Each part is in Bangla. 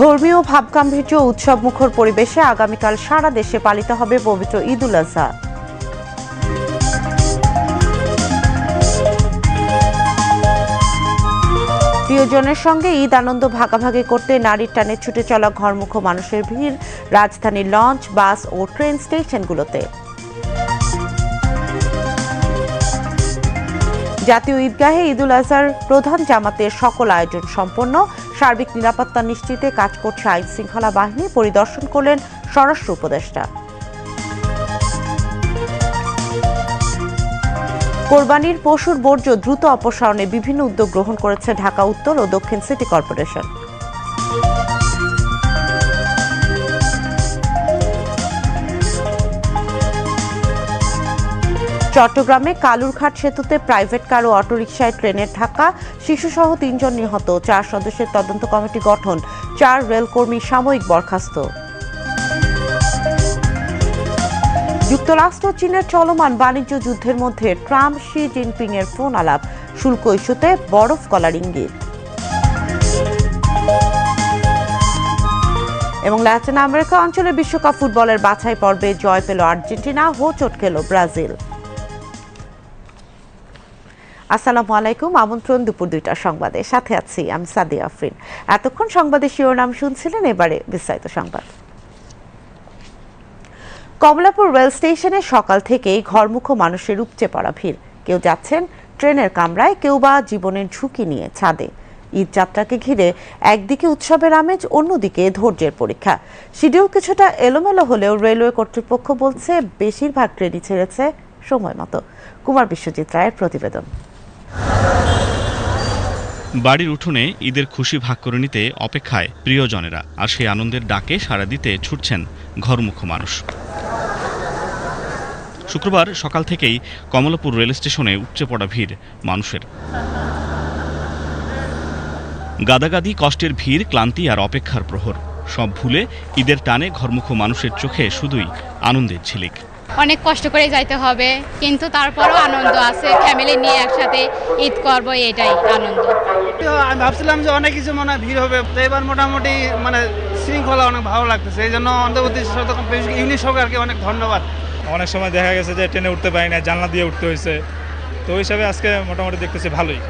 ধর্মীয় ভাবগাম্ভীর্য উৎসব মুখর পরিবেশে আগামীকাল সারা দেশে পালিত হবে পবিত্র ঈদ উল আজহা। প্রিয়জনের সঙ্গে ঈদ আনন্দ ভাগাভাগি করতে নারীর টানে ছুটে চলা ঘরমুখ মানুষের ভিড়, রাজধানীর লঞ্চ, বাস ও ট্রেন স্টেশনগুলোতে। জাতীয় ঈদগাহে ঈদুল আজহার প্রধান জামাতের সকল আয়োজন সম্পন্ন। সার্বিক নিরাপত্তা নিশ্চিতে কাজ করছে আইন শৃঙ্খলা বাহিনী। পরিদর্শন করলেন স্বরাষ্ট্র উপদেষ্টা। কোরবানির পশুর বর্জ্য দ্রুত অপসারণে বিভিন্ন উদ্যোগ গ্রহণ করেছে ঢাকা উত্তর ও দক্ষিণ সিটি কর্পোরেশন। চট্টগ্রামে কালুরঘাট সেতুতে প্রাইভেট কার ও অটোরিকশায় ট্রেনের ধাক্কা, শিশুসহ তিনজন নিহত, চার সদস্যের তদন্ত কমিটি গঠন, চার রেলকর্মী সাময়িক বরখাস্ত। যুক্তরাষ্ট্র, চীনের চলমান বাণিজ্য যুদ্ধের মধ্যে ট্রাম্প, শি জিনপিং এর ফোন আলাপ, শুল্ক ইস্যুতে বরফ গলার ইঙ্গিত। এবং ল্যাটিন আমেরিকা অঞ্চলে বিশ্বকাপ ফুটবলের বাছাই পর্বে জয় পেল আর্জেন্টিনা, হোঁচট খেল ব্রাজিল। আসসালামু আলাইকুম। আমন্ত্রণ দুপুর দুইটা সংবাদে। সাথে আছি আমি সাদিয়া আফরিন। এতক্ষণ সংবাদের শিরোনাম শুনছিলেন, এবারে বিস্তারিত সংবাদ। কমলাপুর রেল স্টেশনে সকাল থেকেই ঘরমুখ মানুষের উপচে পড়া ভিড়। কেউ যাচ্ছেন ট্রেনের কামরায়, কেউ বা জীবনের ঝুঁকি নিয়ে ছাদে। ঈদ যাত্রাকে ঘিরে একদিকে উৎসবের আমেজ, অন্যদিকে ধৈর্যের পরীক্ষা। শিডিউল কিছুটা এলোমেলো হলেও রেলওয়ে কর্তৃপক্ষ বলছে, বেশিরভাগ ট্রেনই ছেড়েছে সময় মতো। কুমার বিশ্বজিৎ রায়ের প্রতিবেদন। বাড়ির উঠোনে ঈদের খুশি ভাগ করে নিতে অপেক্ষায় প্রিয়জনেরা, আর সেই আনন্দের ডাকে সাড়া দিতে ছুটছেন ঘরমুখ মানুষ। শুক্রবার সকাল থেকেই কমলাপুর রেল স্টেশনে উপচে পড়া ভিড় মানুষের। গাদাগাদি, কষ্টের ভিড়, ক্লান্তি আর অপেক্ষার প্রহর। সব ভুলে ঈদের টানে ঘরমুখ মানুষের চোখে শুধুই আনন্দের ঝিলিক। অনেক কষ্ট করে যাইতে হবে কিন্তু তারপরও আনন্দ আছে। ফ্যামিলি নিয়ে একসাথে ঈদ করব এটাই আনন্দ। তো আমি ভাবছিলাম যে অনেক কিছু মনে হয় ভিড় হবে তো এবার মোটামুটি মানে শৃঙ্খলা অনেক ভালো লাগতেছে। এই জন্য অন্তর্বর্তী ইউনিট সরকারকে অনেক ধন্যবাদ। অনেক সময় দেখা গেছে যে ট্রেনে উঠতে পারি না জানলা দিয়ে উঠতে হয়েছে। তো ওই হিসাবে আজকে মোটামুটি দেখতেছি ভালোই।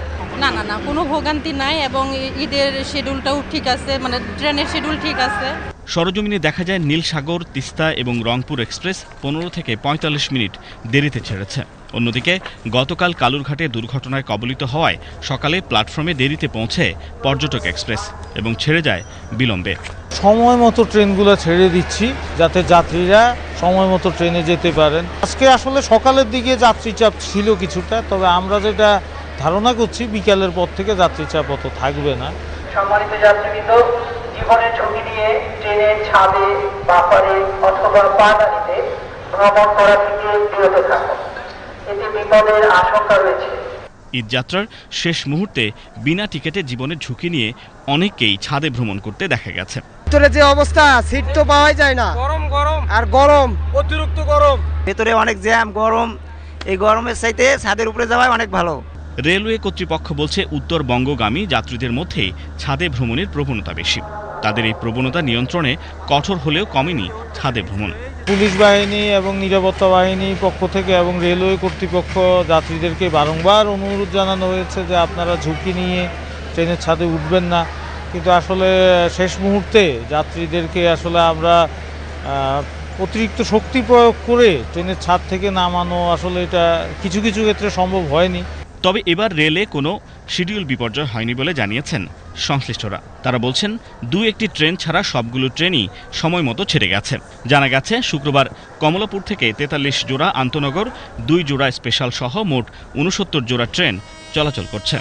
না না না কোনো ভোগান্তি নাই এবং ঈদের শিডিউলটাও ঠিক আছে মানে ট্রেনের শিডিউল ঠিক আছে। সরজমিনে দেখা যায় নীলসাগর তিস্তা এবং রংপুর এক্সপ্রেস পনেরো থেকে পঁয়তাল্লিশ মিনিট দেরিতে ছেড়েছে। অন্যদিকে গতকাল কালুরঘাটে দুর্ঘটনায় কবলিত হওয়ায় সকালে প্ল্যাটফর্মে দেরিতে পৌঁছে পর্যটক এক্সপ্রেস এবং ছেড়ে যায় বিলম্বে। সময় মতো ট্রেনগুলো ছেড়ে দিচ্ছি যাতে যাত্রীরা সময় মতো ট্রেনে যেতে পারেন। আজকে আসলে সকালের দিকে যাত্রী চাপ ছিল কিছুটা তবে আমরা যেটা ধারণা করছি বিকালের পর থেকে যাত্রী চাপ অত থাকবে না। সম্মানিত যাত্রীবৃন্দ জীবনের ঝুঁকি নিয়ে ট্রেনের ছাদে বাফারে অথবা পাদানিতে ভ্রমণ করা থেকে বিরত থাকুন। এতে বিপদের আশঙ্কা রয়েছে। ঈদযাত্রার শেষ মুহূর্তে বিনা টিকিটে জীবনের ঝুঁকি নিয়ে অনেককেই ছাদে ভ্রমণ করতে দেখা গেছে। ভিতরে যে অবস্থা সিট তো পাওয়াই যায় না। গরম গরম। আর গরম? অতিরিক্ত গরম। ভেতরে অনেক জ্যাম গরম। এই গরমের চাইতে ছাদের উপরে যাওয়াই অনেক ভালো। রেলওয়ে কর্তৃপক্ষ বলছে উত্তরবঙ্গগামী যাত্রীদের মধ্যেই ছাদে ভ্রমণের প্রবণতা বেশি। তাদের এই প্রবণতা নিয়ন্ত্রণে কঠোর হলেও কমেনি ছাদে ভ্রমণ। পুলিশ বাহিনী এবং নিরাপত্তা বাহিনী পক্ষ থেকে এবং রেলওয়ে কর্তৃপক্ষ যাত্রীদেরকে বারংবার অনুরোধ জানানো হয়েছে যে আপনারা ঝুঁকি নিয়ে ট্রেনের ছাদে উঠবেন না। কিন্তু আসলে শেষ মুহূর্তে যাত্রীদেরকে আসলে আমরা অতিরিক্ত শক্তি প্রয়োগ করে ট্রেনের ছাদ থেকে নামানো আসলে এটা কিছু কিছু ক্ষেত্রে সম্ভব হয়নি। তবে এবার রেলে কোনো শিডিউল বিপর্যয় হয়নি বলে জানিয়েছেন সংশ্লিষ্টরা। তারা বলছেন, দু একটি ট্রেন ছাড়া সবগুলো ট্রেনই সময় মতো ছেড়ে গেছে। জানা গেছে, শুক্রবার কমলাপুর থেকে তেতাল্লিশ জোড়া আন্তনগর, দুই জোড়া স্পেশাল সহ মোট উনসত্তর জোড়া ট্রেন চলাচল করছে।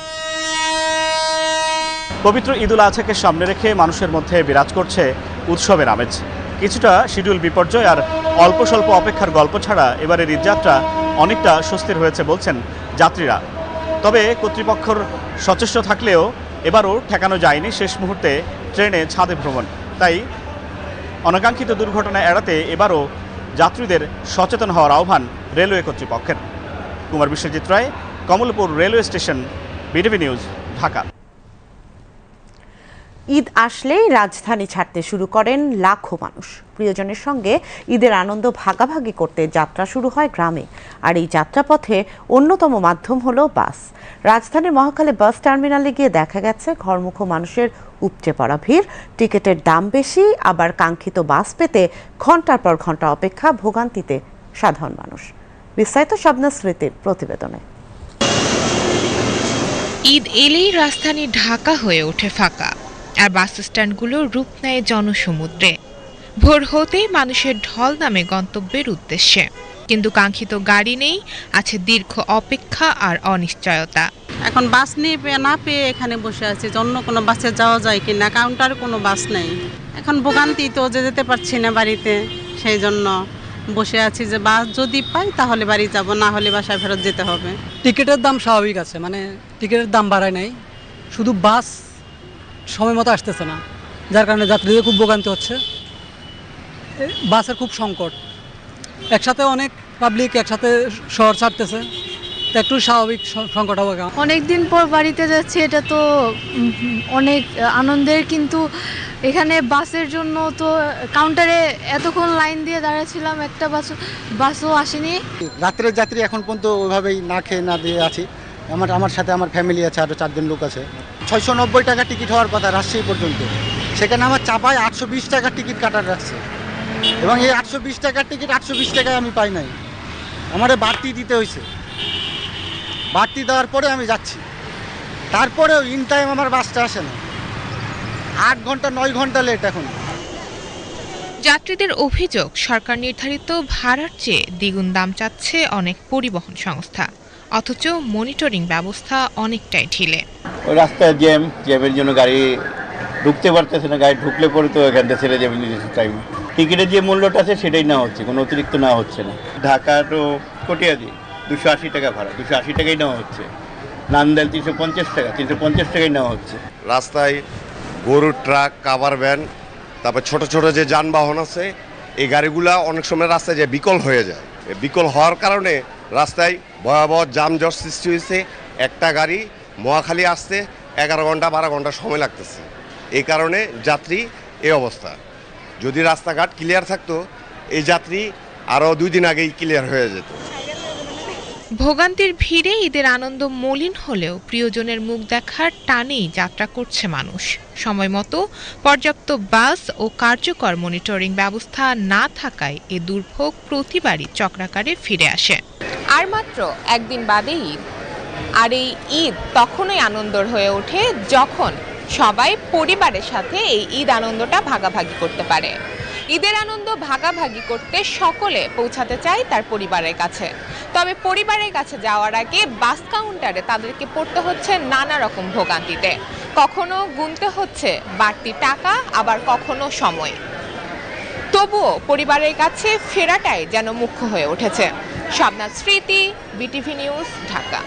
পবিত্র ঈদুল আজহাকে সামনে রেখে মানুষের মধ্যে বিরাজ করছে উৎসবের আমেজ। কিছুটা শিডিউল বিপর্যয় আর অল্প স্বল্প অপেক্ষার গল্প ছাড়া এবারের ঈদযাত্রা অনেকটা স্বস্তির হয়েছে বলছেন যাত্রীরা। তবে কর্তৃপক্ষর সচেষ্ট থাকলেও এবারও ঠেকানো যায়নি শেষ মুহূর্তে ট্রেনে ছাদে ভ্রমণ। তাই অনাকাঙ্ক্ষিত দুর্ঘটনা এড়াতে এবারও যাত্রীদের সচেতন হওয়ার আহ্বান রেলওয়ে কর্তৃপক্ষের। Kumar Biswajit Roy, Kamalpur railway station BTV news, Dhaka. Eid আসলেই রাজধানী ছাড়তে শুরু করেন লাখো মানুষ। প্রিয়জনের সঙ্গে ঈদের আনন্দ ভাগাভাগি করতে যাত্রা শুরু হয় গ্রামে। আর এই যাত্রাপথে অন্যতম মাধ্যম হলো বাস। রাজধানীর মহাখালী বাস টার্মিনালে গিয়ে দেখা গেছে, ঘরমুখো মানুষের উপচে পড়া ভিড়, টিকিটের দাম বেশি, আবার কাঙ্ক্ষিত বাস পেতে ঘণ্টার পর ঘণ্টা অপেক্ষা ভোগান্তিতে সাধারণ মানুষ। বিস্তারিত স্বপ্না স্মৃতির প্রতিবেদনে। ঈদ এলেই রাজধানী ঢাকা হয়ে ওঠে ফাঁকা। আর বাস স্ট্যান্ডগুলো রূপ নেয় জনসমুদ্রে। ভোর হতেই মানুষের ঢল নামে গন্তব্যের উদ্দেশ্যে। কিন্তু কাঙ্ক্ষিত গাড়ি নেই আছে দীর্ঘ অপেক্ষা আর অনিশ্চয়তা। এখন বাস নিয়ে পেয়ে না পেয়ে এখানে বসে আছি যে অন্য কোনো বাসে যাওয়া যায় কি না কাউন্টার কোনো বাস নেই। এখন ভোগান্তি তো যে যেতে পারছি না বাড়িতে সেই জন্য বসে আছি যে বাস যদি পাই তাহলে বাড়ি যাব না হলে বাসায় ফেরত যেতে হবে। টিকিটের দাম স্বাভাবিক আছে মানে টিকিটের দাম বাড়ায় নাই। শুধু বাস সময় মতো আসতেছে না। যার কারণে যাত্রীদের খুব ভোগান্তি হচ্ছে। বাসের খুব সংকট। একসাথে অনেক পাবলিক একসাথে শহর ছাড়তেছে। তো একটু স্বাভাবিক সংকট হবে অনেক দিন পর বাড়িতে যাচ্ছি এটা তো অনেক আনন্দের কিন্তু এখানে বাসের জন্য তো কাউন্টারে এতক্ষণ লাইন দিয়ে দাঁড়াচ্ছিলাম একটা বাস বাসও আসেনি। রাত্রের যাত্রী এখন পর্যন্ত ওইভাবেই না খেয়ে না দিয়ে আছি। আমার আমার সাথে আমার ফ্যামিলি আছে আরও চারজন লোক আছে। ছয়শো নব্বই টাকা টিকিট হওয়ার কথা রাজশাহী পর্যন্ত। সেখানে আমার চাপায় আটশো বিশ টাকার টিকিট কাটার রাখছে এবং এই আটশো বিশ টাকার টিকিট আটশো বিশ টাকায় আমি পাই নাই। আমারে বাড়তি দিতে হয়েছে বাড়তি দেওয়ার পরে আমি যাচ্ছি। তারপরেও ইন টাইম আমার বাসটা আসে না। আট ঘণ্টা, নয় ঘণ্টা লেট এখন। যাত্রীদের অভিযোগ, সরকার নির্ধারিত ভাড়ার চেয়ে দ্বিগুণ দাম চাচ্ছে অনেক পরিবহন সংস্থা। অথচ মনিটরিং ব্যবস্থা অনেকটাই ঢিলে। ওই রাস্তায় জ্যাম জ্যামের জন্য গাড়ি ঢুকতে পারতেছে না গাড়ি ঢুকলে পরে তো এখান থেকে ছেড়ে যাবে নিজস্ব টাইমে টিকিটের যে মূল্যটা আছে সেটাই নেওয়া হচ্ছে কোনো অতিরিক্ত নেওয়া হচ্ছে না। ঢাকা তো কটিয়াদি দুশো আশি টাকা ভাড়া দুশো আশি টাকাই নেওয়া হচ্ছে। নান্দাইল তিনশো পঞ্চাশ টাকা তিনশো পঞ্চাশ টাকাই নেওয়া হচ্ছে। রাস্তায় গরুর ট্রাক কাভার ভ্যান তারপর ছোট ছোট যে যানবাহন আছে এই গাড়িগুলা অনেক সময় রাস্তায় যে বিকল হয়ে যায়। বিকল হওয়ার কারণে রাস্তায় ভয়াবহ যানজট সৃষ্টি হয়েছে। একটা গাড়ি মহাখালী আসতে এগারো ঘণ্টা, বারো ঘণ্টা সময় লাগতেছে। এই কারণে যাত্রী এই অবস্থা। যদি রাস্তাঘাট ক্লিয়ার থাকতো, এই যাত্রী আরও দুই দিন আগেই ক্লিয়ার হয়ে যেত। ভোগান্তির ভিড়ে ঈদের আনন্দ মলিন হলেও প্রিয়জনের মুখ দেখার টানেই যাত্রা করছে মানুষ। সময় মতো পর্যাপ্ত বাস ও কার্যকর মনিটরিং ব্যবস্থা না থাকায় এ দুর্ভোগ প্রতিবারই চক্রাকারে ফিরে আসে। আর মাত্র একদিন বাদে ঈদ। আর এই ঈদ তখনই আনন্দর হয়ে ওঠে যখন সবাই পরিবারের সাথে এই ঈদ আনন্দটা ভাগাভাগি করতে পারে। ঈদের আনন্দ ভাগাভাগি করতে সকলে পৌঁছাতে চায় তার পরিবারের কাছে। তবে পরিবারের কাছে যাওয়ার আগে বাস কাউন্টারে তাদেরকে পড়তে হচ্ছে নানা রকম ভোগান্তিতে। কখনো গুনতে হচ্ছে বাড়তি টাকা, আবার কখনো সময়। তবুও পরিবারের কাছে ফেরাটাই যেন মুখ্য হয়ে উঠেছে। স্বপ্না স্মৃতি, বিটিভি নিউজ, ঢাকা।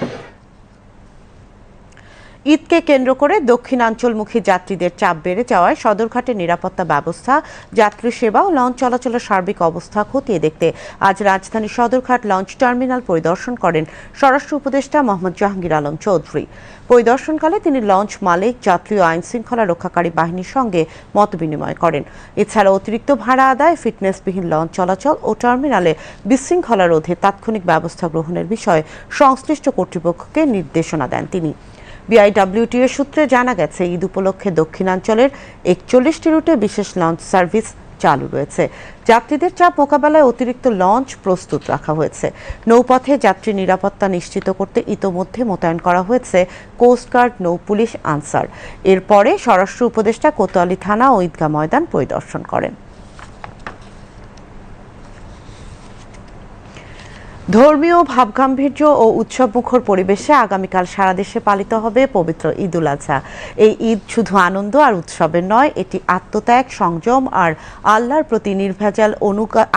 ঈদকে কেন্দ্র করে দক্ষিণাঞ্চলমুখী যাত্রীদের চাপ বেড়ে যাওয়ায় সদরঘাটের নিরাপত্তা ব্যবস্থা, যাত্রী সেবা ও লঞ্চ চলাচলের সার্বিক অবস্থা খতিয়ে দেখতে আজ রাজধানীর সদরঘাট লঞ্চ টার্মিনাল পরিদর্শন করেন স্বরাষ্ট্র উপদেষ্টা মোহাম্মদ জাহাঙ্গীর আলম চৌধুরী। পরিদর্শনকালে তিনি লঞ্চ মালিক, যাত্রী ও আইন শৃঙ্খলা রক্ষাকারী বাহিনীর সঙ্গে মতবিনিময় করেন। এছাড়া অতিরিক্ত ভাড়া আদায়, ফিটনেসবিহীন লঞ্চ চলাচল ও টার্মিনালে বিশৃঙ্খলা রোধে তাৎক্ষণিক ব্যবস্থা গ্রহণের বিষয়ে সংশ্লিষ্ট কর্তৃপক্ষকে নির্দেশনা দেন তিনি। বিআইডব্লিউটিএ সূত্রে জানা গেছে, ঈদ উপলক্ষে দক্ষিণাঞ্চলের একচল্লিশটি রুটে বিশেষ লঞ্চ সার্ভিস চালু রয়েছে। যাত্রীদের চাপ মোকাবেলায় অতিরিক্ত লঞ্চ প্রস্তুত রাখা হয়েছে। নৌপথে যাত্রী নিরাপত্তা নিশ্চিত করতে ইতোমধ্যে মোতায়েন করা হয়েছে কোস্টগার্ড নৌ পুলিশ আনসার। এরপরে স্বরাষ্ট্র উপদেষ্টা কোতোয়ালি থানা ও ঈদগাহ ময়দান পরিদর্শন করেন। ধর্মীয় ভাবগাম্ভীর্য ও উৎসবমুখর পরিবেশে আগামীকাল সারা দেশে পালিত হবে পবিত্র ঈদ উল আজহা এই ঈদ শুধু আনন্দ আর উৎসবের নয়, এটি আত্মত্যাগ, সংযম আর আল্লাহর প্রতি নির্ভেজাল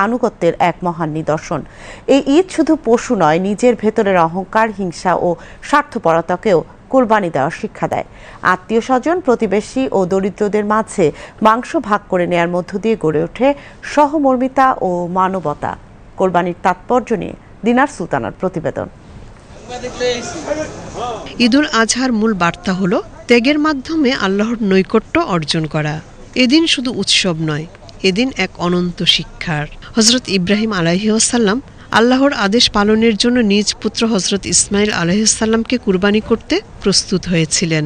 আনুগত্যের এক মহান নিদর্শন। এই ঈদ শুধু পশু নয়, নিজের ভেতরের অহংকার, হিংসা ও স্বার্থপরতাকেও কোরবানি দেওয়ার শিক্ষা দেয়। আত্মীয় স্বজন প্রতিবেশী ও দরিদ্রদের মাঝে মাংস ভাগ করে নেয়ার মধ্য দিয়ে গড়ে ওঠে সহমর্মিতা ও মানবতা। কোরবানির তাৎপর্য নিয়ে দিনার সুলতানার প্রতিবেদন। ঈদুল আজহার মূল বার্তা হল, ত্যাগের মাধ্যমে আল্লাহর নৈকট্য অর্জন করা। এদিন শুধু উৎসব নয়, এদিন এক অনন্ত শিক্ষার। হজরত ইব্রাহিম আলাহিউসাল্লাম আল্লাহর আদেশ পালনের জন্য নিজ পুত্র হজরত ইসমাইল আলাহিসাল্লামকে কুরবানি করতে প্রস্তুত হয়েছিলেন।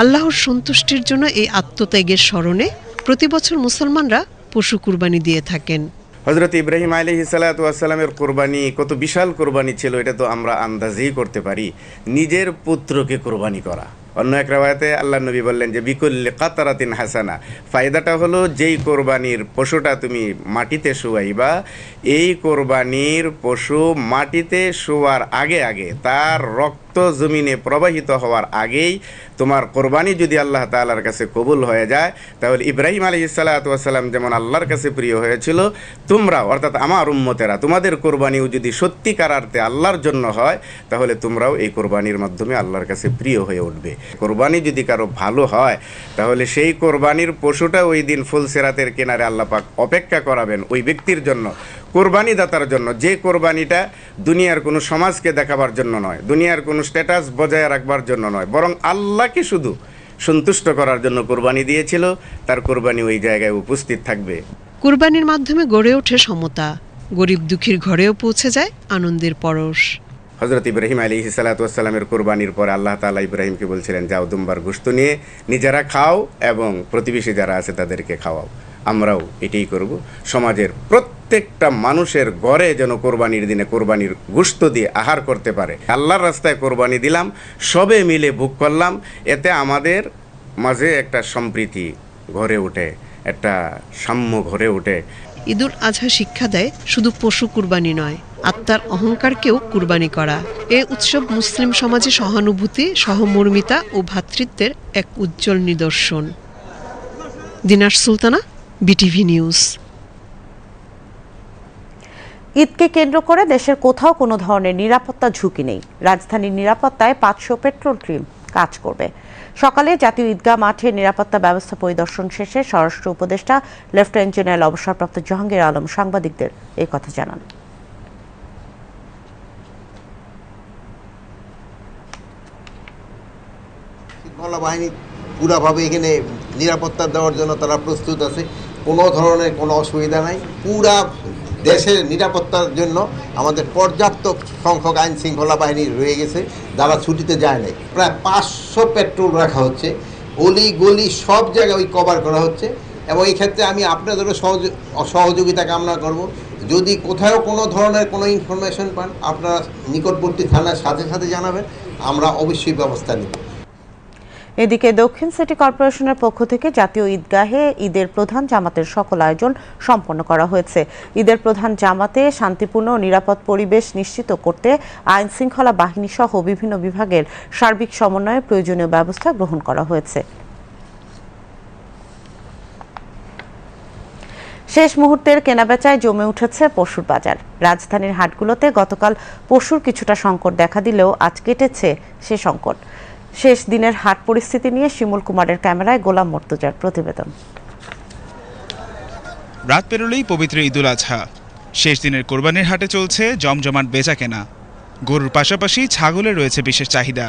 আল্লাহর সন্তুষ্টির জন্য এই আত্মত্যাগের স্মরণে প্রতি বছর মুসলমানরা পশু কুরবানি দিয়ে থাকেন। হজরত ইব্রাহিম আলহি সালাতামের কোরবানি কত বিশাল কোরবানি ছিল, এটা তো আমরা আন্দাজেই করতে পারি। নিজের পুত্রকে কোরবানি করা। অন্য এক রাওয়াতে আল্লাহ নবী বললেন যে, বিকুল্লে কাতারাতিন হাসানা। ফায়দাটা হলো যেই কোরবানির পশুটা তুমি মাটিতে শুয়াইবা, এই কোরবানির পশু মাটিতে শোয়ার আগে আগে তার রক্ত জমিনে প্রবাহিত হওয়ার আগেই তোমার কোরবানি যদি আল্লাহ তাআলার কাছে কবুল হয়ে যায়, তাহলে ইব্রাহিম আলী সাল্লাম যেমন আল্লাহর কাছে প্রিয় হয়েছিল, তোমরা অর্থাৎ আমার উম্মতেরা, তোমাদের কোরবানিও যদি সত্যিকার অর্থে আল্লাহর জন্য হয়, তাহলে তোমরাও এই কোরবানির মাধ্যমে আল্লাহর কাছে প্রিয় হয়ে উঠবে। কোরবানি যদি কারও ভালো হয়, তাহলে সেই কোরবানির পশুটা ওই দিন ফুলসেরাতের কিনারে আল্লাহ পাক অপেক্ষা করাবেন ওই ব্যক্তির জন্য। কোরবানি দাতার জন্য যে কোরবানিটা দুনিয়ার কোনো সমাজকে দেখাবার জন্য নয় দুনিয়ার কোনো স্ট্যাটাস বজায় রাখবার জন্য নয় বরং আল্লাহকে শুধু সন্তুষ্ট করার জন্য কোরবানি দিয়েছিল তার কোরবানি ওই জায়গায় উপস্থিত থাকবে। কুরবানির মাধ্যমে গড়ে ওঠে সমতা গরিব দুঃখীর ঘরেও পৌঁছে যায় আনন্দের পরশ। হজরত ইব্রাহিম আলী সালাতামের কোরবানির পর আল্লাহ তালা ইব্রাহিমকে বলছিলেন যাও দুম্বার গোস্ত নিয়ে নিজেরা খাও এবং প্রতিবেশী যারা আছে তাদেরকে খাওয়াও। আমরাও এটাই করব। সমাজের প্রত্যেকটা মানুষের ঘরে যেন কোরবানির দিনে কোরবানির গুস্ত দিয়ে আহার করতে পারে। আল্লাহর রাস্তায় কোরবানি দিলাম, সবে মিলে ভোগ করলাম, এতে আমাদের মাঝে একটা সম্প্রীতি ঘরে ওঠে, একটা সাম্য ঘরে ওঠে। ঈদুল আজহা শিক্ষা দেয়, শুধু পশু কুরবানি নয়, আত্মার অহংকারকেও কুরবানি করা। এ উৎসব মুসলিম সমাজে সহানুভূতি, সহমর্মিতা ও ভ্রাতৃত্বের এক উজ্জ্বল নিদর্শন। Dinar Sultana BTV news. ঈদকে কেন্দ্র করে দেশের কোথাও কোনো ধরনের নিরাপত্তা ঝুঁকি নেই। রাজধানীর নিরাপত্তায় পাঁচশো পেট্রোল টিম কাজ করবে। সকালে জাতীয় ঈদগাহ মাঠে নিরাপত্তা ব্যবস্থা পরিদর্শন শেষে স্বরাষ্ট্র উপদেষ্টা লেফটেন্যান্ট জেনারেল অবসরপ্রাপ্ত জাহাঙ্গীর আলম সাংবাদিকদের এই কথা জানান। বাহিনী পুরাভাবে এখানে নিরাপত্তা দেওয়ার জন্য তারা প্রস্তুত আছে। কোনো ধরনের কোনো অসুবিধা নাই। পুরা দেশের নিরাপত্তার জন্য আমাদের পর্যাপ্ত সংখ্যক আইন শৃঙ্খলা বাহিনী রয়ে গেছে। যারা ছুটিতে যায় নাই। প্রায় পাঁচশো পেট্রোল রাখা হচ্ছে। অলি গলি সব জায়গায় ওই কভার করা হচ্ছে। এবং এই ক্ষেত্রে আমি আপনাদেরও সহযোগ সহযোগিতা কামনা করব। যদি কোথাও কোনো ধরনের কোনো ইনফরমেশন পান, আপনারা নিকটবর্তী থানার সাথে সাথে জানাবেন। আমরা অবশ্যই ব্যবস্থা নেব। এদিকে দক্ষিণ সিটি কর্পোরেশনের পক্ষ থেকে জাতীয় ঈদগাহে ঈদের প্রধান জামাতের সকল আয়োজন সম্পন্ন করা হয়েছে। ঈদের প্রধান জামাতে শান্তিপূর্ণ ও নিরাপদ পরিবেশ নিশ্চিত করতে আইন শৃঙ্খলা বাহিনী সহ বিভিন্ন বিভাগের সার্বিক সমন্বয়ে প্রয়োজনীয় ব্যবস্থা গ্রহণ করা হয়েছে। শেষ মুহূর্তের কেনাবেচায় জমে উঠেছে পশুর বাজার। রাজধানীর হাটগুলোতে গতকাল পশুর কিছুটা সংকট দেখা দিলেও আজ কেটেছে সে সংকট। শেষ দিনের হাট পরিস্থিতি নিয়ে শিমুল কুমারের ক্যামেরায় গোলাম মর্তুজার প্রতিবেদন। রাত পেরোলেই পবিত্র ঈদুল আজহা। শেষ দিনের কোরবানির হাটে চলছে জমজমাট বেচা কেনা গরুর পাশাপাশি ছাগলের রয়েছে বিশেষ চাহিদা।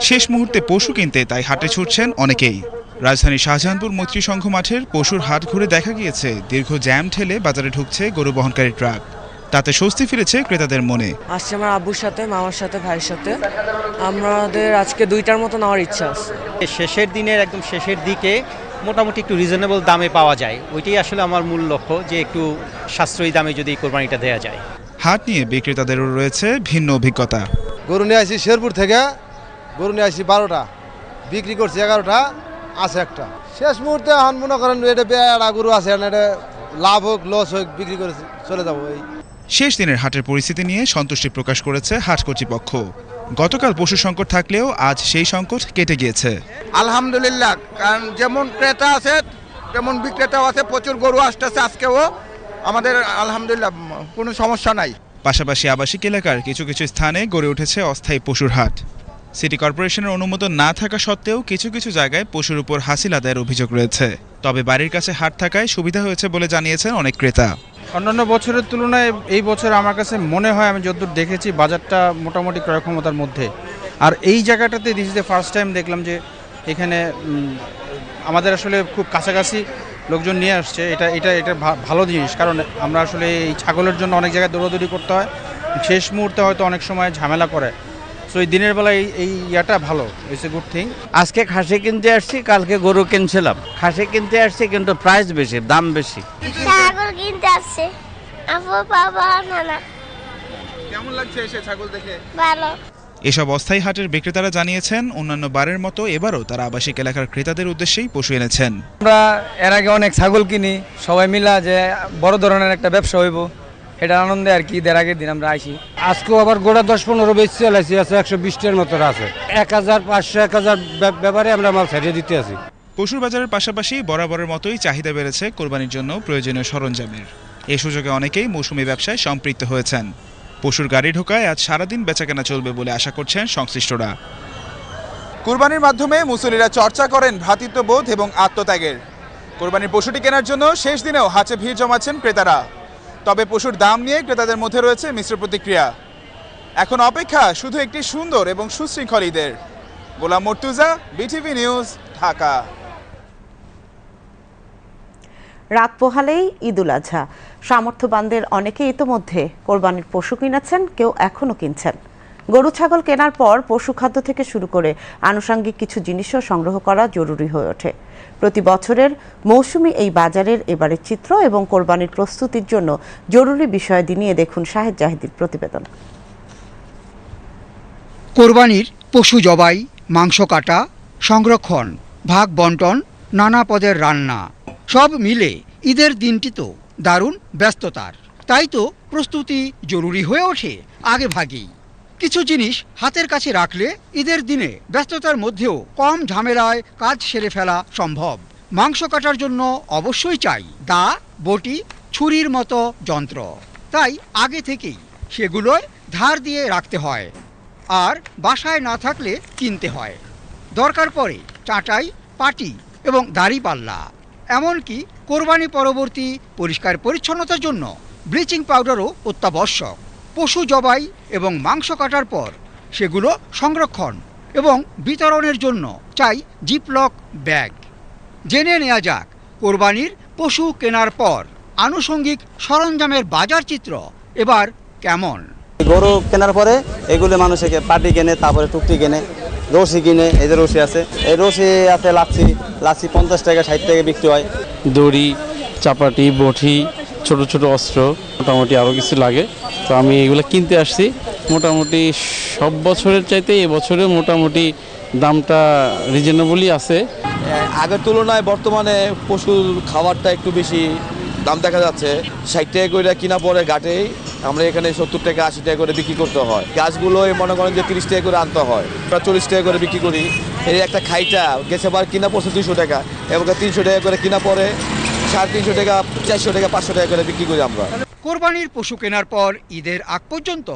শেষ মুহূর্তে পশু কিনতে তাই হাটে ছুটছেন অনেকেই। রাজধানীর শাহজাহানপুর মৈত্রী সংঘ মাঠের পশুর হাট ঘুরে দেখা গিয়েছে। দীর্ঘ জ্যাম ঠেলে বাজারে ঢুকছে গরু বহনকারী ট্রাক। তাতে স্বস্তি ফিরেছে ক্রেতাদের মনে। আসছে আমার আব্বুর সাথে মামার সাথে ভাইয়ের সাথে। আমাদের আজকে দুইটার মতো নেওয়ার ইচ্ছা আছে। শেষের দিনের একদম শেষের দিকে মোটামুটি একটু রিজনেবল দামে পাওয়া যায়। ওইটাই আসলে আমার মূল লক্ষ্য যে একটু সাশ্রয়ী দামে যদি কোরবানিটা দেওয়া যায়। হাট নিয়ে বিক্রেতাদেরও রয়েছে ভিন্ন অভিজ্ঞতা। গরু নিয়ে আসি শেরপুর থেকে গরু নিয়ে আসি বারোটা বিক্রি করছি এগারোটা আছে একটা। শেষ মুহূর্তে এখন মনে করেন এটা বেড়া গরু আছে এটা লাভ হোক লস হোক বিক্রি করে চলে যাব। এই শেষ দিনের হাটের পরিস্থিতি নিয়ে সন্তুষ্টি প্রকাশ করেছে হাট কর্তৃপক্ষ। গতকাল পশু সংকট থাকলেও আজ সেই সংকট কেটে গিয়েছে। আলহামদুলিল্লাহ কারণ যেমন ক্রেতা আছে তেমন বিক্রেতাও আছে প্রচুর গরু আসতেছে আজকেও। আমাদের আলহামদুলিল্লাহ কোনো সমস্যা নাই। পাশাপাশি আবাসিক এলাকার কিছু কিছু স্থানে গড়ে উঠেছে অস্থায়ী পশুর হাট। সিটি কর্পোরেশনের অনুমোদন না থাকা সত্ত্বেও কিছু কিছু জায়গায় পশুর উপর হাসিল আদায়ের অভিযোগ রয়েছে। তবে বাড়ির কাছে হাট থাকায় সুবিধা হয়েছে বলে জানিয়েছেন অনেক ক্রেতা। অন্যান্য বছরের তুলনায় এই বছর আমার কাছে মনে হয় আমি যতদূর দেখেছি বাজারটা মোটামুটি ক্রয় ক্ষমতার মধ্যে। আর এই জায়গাটাতে দিস দ্য ফার্স্ট টাইম দেখলাম যে এখানে আমাদের আসলে খুব কাছাকাছি লোকজন নিয়ে আসছে। এটা এটা এটা ভালো জিনিস। কারণ আমরা আসলে এই ছাগলের জন্য অনেক জায়গায় দৌড়াদৌড়ি করতে হয়। শেষ মুহূর্তে হয়তো অনেক সময় ঝামেলা করে। সো এই দিনের বেলায় এই ইয়াটা ভালো ইটস এ গুড থিং আজকে খাসি কিনতে আসছি কালকে গরু কিনছিলাম। খাসি কিনতে আসছি কিন্তু প্রাইস বেশি দাম বেশি। ছাগল কিনতে আসছে। আপু বাবা নানা। কেমন লাগছে এসে ছাগল দেখে? ভালো। এসব অস্থায়ী হাটের বিক্রেতারা জানিয়েছেন অন্যান্য বারের মতো এবারও তারা আবাসিক এলাকার ক্রেতাদের উদ্দেশ্যেই পশু এনেছেন। আমরা এর আগে অনেক ছাগল কিনি সবাই মিলা যে বড় ধরনের একটা ব্যবসা হইব। এটা আনন্দে আর কি এর আগের দিন আমরা আইসি আজকেও আবার গোড়া দশ পনেরো বেশি চালাইছি আছে একশো বিশটার মতো আছে। এক হাজার পাঁচশো এক হাজার ব্যাপ- ব্যাপারে আমরা মাল ছাড়িয়ে দিতে আছি। পশুর বাজারের পাশাপাশি বরাবরের মতোই চাহিদা বেড়েছে কোরবানির জন্য প্রয়োজনীয় সরঞ্জামের। এ সুযোগে অনেকেই মৌসুমি ব্যবসায় সম্পৃক্ত হয়েছেন। পশুর গাড়ি ঢোকায় আজ সারাদিন বেচাকেনা চলবে বলে আশা করছেন সংশ্লিষ্টরা। কোরবানির মাধ্যমে মুসলিরা চর্চা করেন ভ্রাতৃত্ববোধ এবং আত্মত্যাগের। কোরবানির পশুটি কেনার জন্য শেষ দিনেও হাঁচে ভিড় জমাচ্ছেন ক্রেতারা। তবে পশুর দাম নিয়ে ক্রেতাদের মধ্যে রয়েছে মিশ্র প্রতিক্রিয়া। এখন অপেক্ষা শুধু একটি সুন্দর এবং সুশৃঙ্খল ঈদের। Golam Mortuza, BTV news, Dhaka. রাত পোহালেই ঈদুল আজহা। সামর্থ্যবানদের অনেকে ইতোমধ্যে কোরবানির পশু কিনেছেন, কেউ এখনও কিনছেন। গরু, ছাগল কেনার পর পশু খাদ্য থেকে শুরু করে আনুষাঙ্গিক কিছু জিনিসও সংগ্রহ করা জরুরি হয়ে ওঠে। প্রতি বছরের মৌসুমি এই বাজারের এবারের চিত্র এবং কোরবানির প্রস্তুতির জন্য জরুরি বিষয়াদি নিয়ে দেখুন শাহেদ জাহিদির প্রতিবেদন। কোরবানির পশু জবাই, মাংস কাটা, সংরক্ষণ, ভাগ বন্টন, নানা পদের রান্না, সব মিলে ঈদের দিনটি তো দারুণ ব্যস্ততার। তাই তো প্রস্তুতি জরুরি হয়ে ওঠে আগে ভাগেই কিছু জিনিস হাতের কাছে রাখলে ঈদের দিনে ব্যস্ততার মধ্যেও কম ঝামেলায় কাজ সেরে ফেলা সম্ভব। মাংস কাটার জন্য অবশ্যই চাই। দা, বটি, ছুরির মতো যন্ত্র। তাই আগে থেকেই সেগুলোয় ধার দিয়ে রাখতে হয়। আর বাসায় না থাকলে কিনতে হয়। দরকার পড়ে চাটাই, পাটি এবং দাড়িপাল্লা এমনকি কোরবানি পরবর্তী পরিষ্কার পরিচ্ছন্নতার জন্য ব্লিচিং পাউডারও অত্যাবশ্যক। পশু জবাই এবং মাংস কাটার পর সেগুলো সংরক্ষণ এবং বিতরণের জন্য চাই জিপলক ব্যাগ। জেনে নেওয়া যাক কোরবানির পশু কেনার পর আনুষঙ্গিক সরঞ্জামের বাজার চিত্র এবার কেমন? গরু কেনার পরে এগুলো মানুষে পাটি কেনে তারপরে টুকটি কেনে রশি কিনে এই যে রশি আছে এই রশি আছে লাচ্ছি লাচ্ছি পঞ্চাশ টাকা ষাট টাকা বিক্রি হয়। দড়ি চাপাটি বটি ছোট ছোট অস্ত্র, মোটামুটি আরও কিছু লাগে। তো আমি এগুলো কিনতে আসছি। মোটামুটি সব বছরের চাইতে এবছরে মোটামুটি দামটা রিজনেবলই আছে। আগের তুলনায় বর্তমানে পশুর খাবারটা একটু বেশি দাম দেখা যাচ্ছে। ষাট টাকা করে কিনা পরে ঘাটেই আমরা এখানে সত্তর টাকা, আশি টাকা করে বিক্রি করতে হয়। গাছগুলো মনে করেন যে তিরিশ টাকা করে আনতে হয়। আমরা চল্লিশ টাকা করে বিক্রি করি। এই একটা খাইটা গেছে বার কিনা পড়ছে দুইশো টাকা এবং তিনশো টাকা করে কিনা পরে সাড়ে তিনশো টাকা, চারশো টাকা, পাঁচশো টাকা করে বিক্রি করি আমরা। কোরবানির পশু কেনার পর ঈদের আগ পর্যন্ত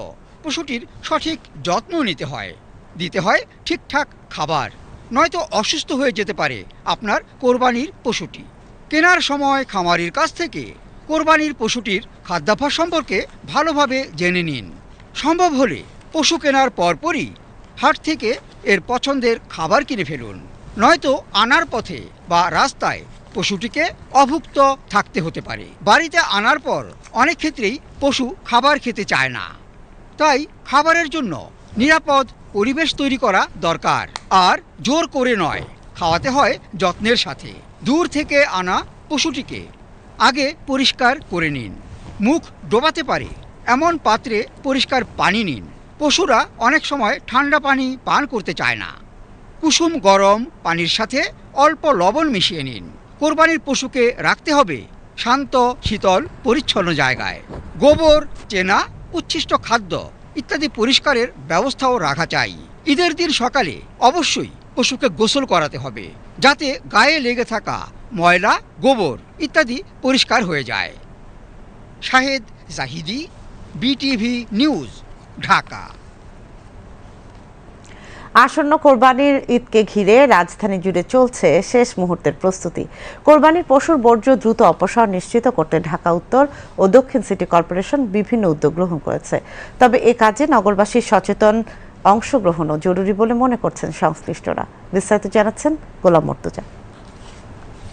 পশুটির সঠিক যত্ন নিতে হয়, দিতে হয় ঠিকঠাক খাবার, নয়তো অসুস্থ হয়ে যেতে পারে আপনার কোরবানির পশুটি। কেনার সময় খামারির কাছ থেকে কোরবানির পশুটির খাদ্যাভ্যাস সম্পর্কে ভালোভাবে জেনে নিন। সম্ভব হলে পশু কেনার পরপরই হাট থেকে এর পছন্দের খাবার কিনে ফেলুন, নয়তো আনার পথে বা রাস্তায় পশুটিকে অভুক্ত থাকতে হতে পারে। বাড়িতে আনার পর অনেক ক্ষেত্রেই পশু খাবার খেতে চায় না। তাই খাবারের জন্য নিরাপদ পরিবেশ তৈরি করা দরকার। আর জোর করে নয়, খাওয়াতে হয় যত্নের সাথে। দূর থেকে আনা পশুটিকে আগে পরিষ্কার করে নিন। মুখ ডোবাতে পারে, এমন পাত্রে পরিষ্কার পানি নিন। পশুরা অনেক সময় ঠান্ডা পানি পান করতে চায় না। কুসুম গরম পানির সাথে অল্প লবণ মিশিয়ে নিন। কোরবানির পশুকে রাখতে হবে শান্ত, শীতল, পরিচ্ছন্ন জায়গায়। গোবর, চেনা, উচ্ছিষ্ট খাদ্য ইত্যাদি পরিষ্কারের ব্যবস্থাও রাখা চাই। ঈদের দিন সকালে অবশ্যই পশুকে গোসল করাতে হবে যাতে গায়ে লেগে থাকা ময়লা, গোবর ইত্যাদি পরিষ্কার হয়ে যায়। Shahed Zahidi, BTV news, Dhaka. আসন্ন কোরবানির ঈদকে ঘিরে রাজধানী জুড়ে চলছে শেষ মুহূর্তের প্রস্তুতি। কোরবানির পশুর বর্জ্য দ্রুত অপসারণ নিশ্চিত করতে ঢাকা উত্তর ও দক্ষিণ সিটি কর্পোরেশন বিভিন্ন উদ্যোগ গ্রহণ করেছে। তবে এ কাজে নগরবাসীর সচেতন অংশগ্রহণও জরুরি বলে মনে করছেন সংশ্লিষ্টরা। বিস্তারিত জানাচ্ছেন গোলাম মর্তুজা।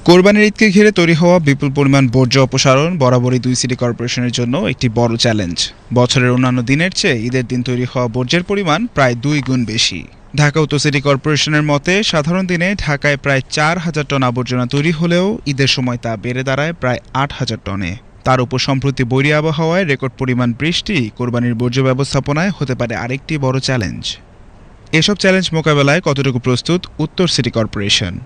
কোরবানির ঈদকে ঘিরে তৈরি হওয়া বিপুল পরিমাণ বর্জ্য অপসারণ বরাবরই দুই সিটি কর্পোরেশনের জন্য একটি বড় চ্যালেঞ্জ। বছরের অন্যান্য দিনের চেয়ে ঈদের দিন তৈরি হওয়া বর্জ্যের পরিমাণ প্রায় দুই গুণ বেশি। ঢাকা উত্তর সিটি কর্পোরেশনের মতে, সাধারণ দিনে ঢাকায় প্রায় চার হাজার টন আবর্জনা তৈরি হলেও ঈদের সময় তা বেড়ে দাঁড়ায় প্রায় আট হাজার টনে। তার উপর সম্প্রতি বৈরী আবহাওয়ায় রেকর্ড পরিমাণ বৃষ্টি, কোরবানির বর্জ্য ব্যবস্থাপনায় হতে পারে আরেকটি বড় চ্যালেঞ্জ। এসব চ্যালেঞ্জ মোকাবেলায় কতটুকু প্রস্তুত উত্তর সিটি কর্পোরেশন?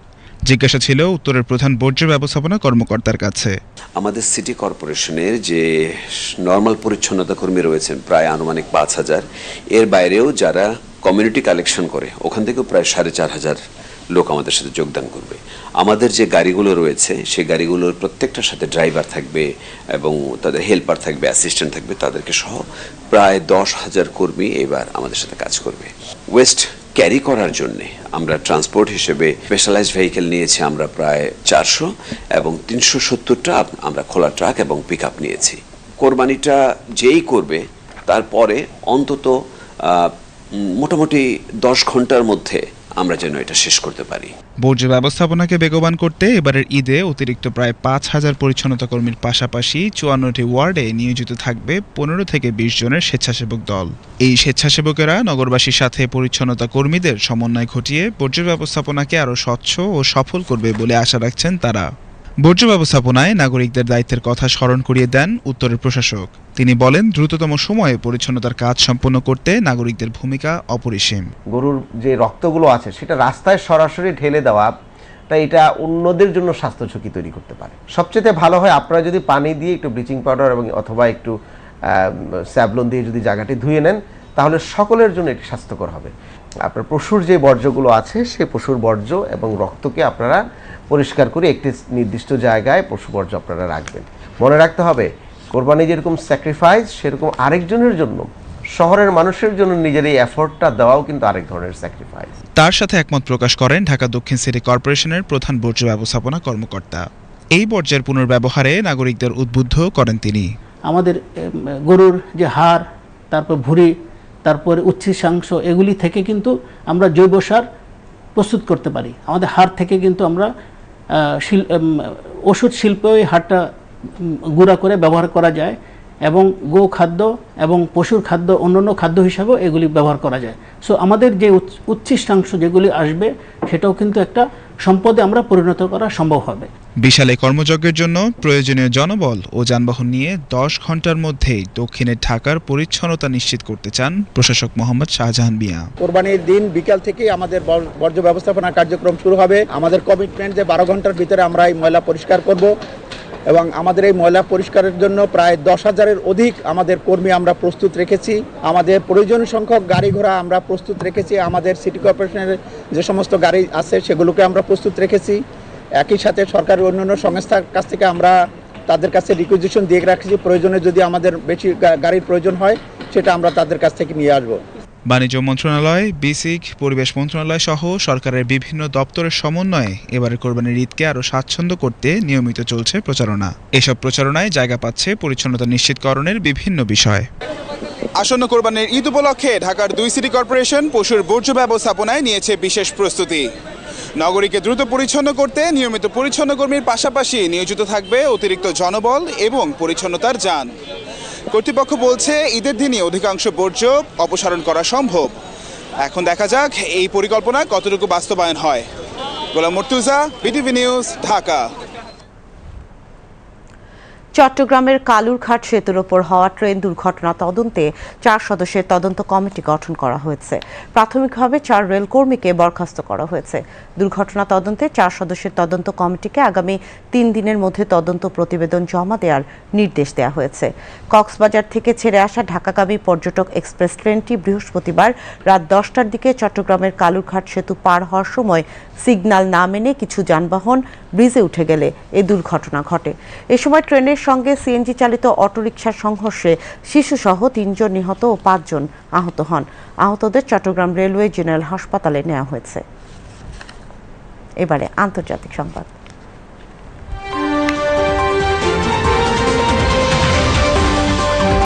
জিজ্ঞাসা ছিল উত্তরের প্রধান বর্জ্য ব্যবস্থাপনা কর্মকর্তার কাছে। আমাদের সিটি কর্পোরেশনের যে নর্মাল পরিচ্ছন্নতা কর্মী রয়েছেন, প্রায় আনুমানিক পাঁচ হাজার। এর বাইরেও যারা কমিউনিটি কালেকশন করে, ওখান থেকেও প্রায় সাড়ে চার হাজার লোক আমাদের সাথে যোগদান করবে। আমাদের যে গাড়িগুলো রয়েছে, সেই গাড়িগুলোর প্রত্যেকটার সাথে ড্রাইভার থাকবে এবং তাদের হেল্পার থাকবে অ্যাসিস্ট্যান্ট থাকবে, তাদেরকে সহ প্রায় দশ হাজার কর্মী এবার আমাদের সাথে কাজ করবে। ওয়েস্ট ক্যারি করার জন্যে আমরা ট্রান্সপোর্ট হিসেবে স্পেশালাইজ ভেহিকেল নিয়েছি আমরা প্রায় চারশো এবং তিনশো সত্তরটা আমরা খোলা ট্রাক এবং পিক নিয়েছি। কোরবানিটা যেই করবে, তারপরে অন্তত মোটামুটি দশ ঘণ্টার মধ্যে আমরা যেন এটা শেষ করতে পারি। বর্জ্য ব্যবস্থাপনাকে বেগবান করতে এবারের ঈদে অতিরিক্ত প্রায় পাঁচ হাজার পরিচ্ছন্নতা কর্মীর পাশাপাশি চুয়ান্নটি ওয়ার্ডে নিয়োজিত থাকবে পনেরো থেকে বিশ জনের স্বেচ্ছাসেবক দল। এই স্বেচ্ছাসেবকেরা নগরবাসীর সাথে পরিচ্ছন্নতা কর্মীদের সমন্বয় ঘটিয়ে বর্জ্য ব্যবস্থাপনাকে আরও স্বচ্ছ ও সফল করবে বলে আশা রাখছেন তারা। বর্জ্য ব্যবস্থাপনায় নাগরিকদের দায়িত্বের কথা স্মরণ করিয়ে দেন উত্তরের প্রশাসক। তিনি বলেন, দ্রুততম সময়ে পরিচ্ছন্নতার কাজ সম্পন্ন করতে নাগরিকদের ভূমিকা অপরিসীম। গরুর যে রক্তগুলো আছে, সেটা রাস্তায় সরাসরি ঢেলে দেওয়া তাই এটা অন্যদের জন্য স্বাস্থ্য ঝুঁকি তৈরি করতে পারে। সবচেয়ে ভালো হয়, আপনারা যদি পানি দিয়ে একটু ব্লিচিং পাউডার এবং অথবা একটু স্যাবলন দিয়ে যদি জায়গাটি ধুয়ে নেন, তাহলে সকলের জন্য এটি স্বাস্থ্যকর হবে। আপনার পশুর যে বর্জ্যগুলো আছে সেই পশুর বর্জ্য এবং রক্তকে আপনারা পরিষ্কার করে একটি নির্দিষ্ট জায়গায় পশু বর্জ্য আপনারা রাখবেন। মনে রাখতে হবে কোরবানি যেরকম স্যাক্রিফাইস সেরকম আরেকজনের জন্য শহরের মানুষের জন্য নিজের এই এফোর্টটা দেওয়াও কিন্তু আরেক ধরনের স্যাক্রিফাইস তার সাথে একমত প্রকাশ করেন ঢাকা দক্ষিণ সিটি কর্পোরেশনের প্রধান বর্জ্য ব্যবস্থাপনা কর্মকর্তা। এই বর্জ্যের পুনর্ব্যবহারে নাগরিকদের উদ্বুদ্ধ করেন তিনি। আমাদের গরুর যে হাড় তারপর ভুঁড়ি তারপরে উচ্ছিষ্টাংশ এগুলি থেকে কিন্তু আমরা জৈব সার প্রস্তুত করতে পারি। আমাদের হার থেকে কিন্তু আমরা শিল- ওষুধ শিল্পে ওই উম, গুঁড়া করে ব্যবহার করা যায় এবং গো খাদ্য এবং পশুর খাদ্য অন্যান্য খাদ্য হিসাবেও এগুলি ব্যবহার করা যায়। সো আমাদের যে উচ্ছিষ্টাংশ যেগুলি আসবে সেটাও কিন্তু একটা সম্পদে আমরা পরিণত করা সম্ভব হবে। বিশাল এই কর্মযজ্ঞের জন্য প্রয়োজনীয় জনবল ও যানবাহন নিয়ে দশ ঘণ্টার মধ্যেই দক্ষিণে ঢাকার পরিচ্ছন্নতা নিশ্চিত করতে চান প্রশাসক মোহাম্মদ শাহজাহান মিয়া। কোরবানির দিন বিকাল থেকেই আমাদের বর্জ্য ব্যবস্থাপনা কার্যক্রম শুরু হবে। আমাদের কমিটমেন্ট যে বারো ঘণ্টার ভিতরে আমরা এই ময়লা পরিষ্কার করব। এবং আমাদের এই ময়লা পরিষ্কারের জন্য প্রায় দশ হাজারের অধিক আমাদের কর্মী আমরা প্রস্তুত রেখেছি। আমাদের প্রয়োজন সংখ্যক গাড়ি ঘোড়া আমরা প্রস্তুত রেখেছি। আমাদের সিটি কর্পোরেশনের যে সমস্ত গাড়ি আছে সেগুলোকে আমরা প্রস্তুত রেখেছি। একই সাথে সরকারের অন্যান্য সংস্থার কাছ থেকে আমরা তাদের কাছে রিকুইজিশন দিয়ে রাখছি। প্রয়োজনে যদি আমাদের বেশি গাড়ির প্রয়োজন হয়, সেটা আমরা তাদের কাছ থেকে নিয়ে আসব। বাণিজ্য মন্ত্রণালয়, বিসিক, পরিবেশ মন্ত্রণালয় সহ সরকারের বিভিন্ন দপ্তরের সমন্বয়ে এবারের কোরবানির ঈদকে আরও স্বাচ্ছন্দ্য করতে নিয়মিত চলছে প্রচারণা। এসব প্রচারণায় জায়গা পাচ্ছে পরিচ্ছন্নতা নিশ্চিতকরণের বিভিন্ন বিষয়। আসন্ন কোরবানির ঈদ উপলক্ষে ঢাকার দুই সিটি কর্পোরেশন পশুর বর্জ্য ব্যবস্থাপনায় নিয়েছে বিশেষ প্রস্তুতি। নগরীকে দ্রুত পরিচ্ছন্ন করতে নিয়মিত পরিচ্ছন্ন কর্মীর পাশাপাশি নিয়োজিত থাকবে অতিরিক্ত জনবল এবং পরিচ্ছন্নতার যান। কর্তৃপক্ষ বলছে, ঈদের দিনই অধিকাংশ বর্জ্য অপসারণ করা সম্ভব। এখন দেখা যাক এই পরিকল্পনা কতটুকু বাস্তবায়ন হয়। Golam Mortuza, BTV news, Dhaka. চট্টগ্রামের কালুরঘাট সেতুর ওপর হওয়া ট্রেন দুর্ঘটনা তদন্তে চার সদস্যের তদন্ত কমিটি গঠন করা হয়েছে। প্রাথমিকভাবে চার রেলকর্মীকে বরখাস্ত করা হয়েছে। দুর্ঘটনা তদন্তে চার সদস্যের তদন্ত কমিটিকে আগামী তিন দিনের মধ্যে তদন্ত প্রতিবেদন জমা দেওয়ার নির্দেশ দেওয়া হয়েছে। কক্সবাজার থেকে ছেড়ে আসা ঢাকাগামী পর্যটক এক্সপ্রেস ট্রেনটি বৃহস্পতিবার রাত দশটার দিকে চট্টগ্রামের কালুরঘাট সেতু পার হওয়ার সময় সিগন্যাল না মেনে কিছু যানবাহন ব্রিজে উঠে গেলে এ দুর্ঘটনা ঘটে। এ সময় ট্রেনের সঙ্গে সিএনজি চালিত অটোরিকশার সংঘর্ষে শিশুসহ তিনজন নিহত ও পাঁচজন আহত হন। আহতদের চট্টগ্রাম রেলওয়ে জেনারেল হাসপাতালে নেওয়া হয়েছে। এবারে আন্তর্জাতিক সংবাদ।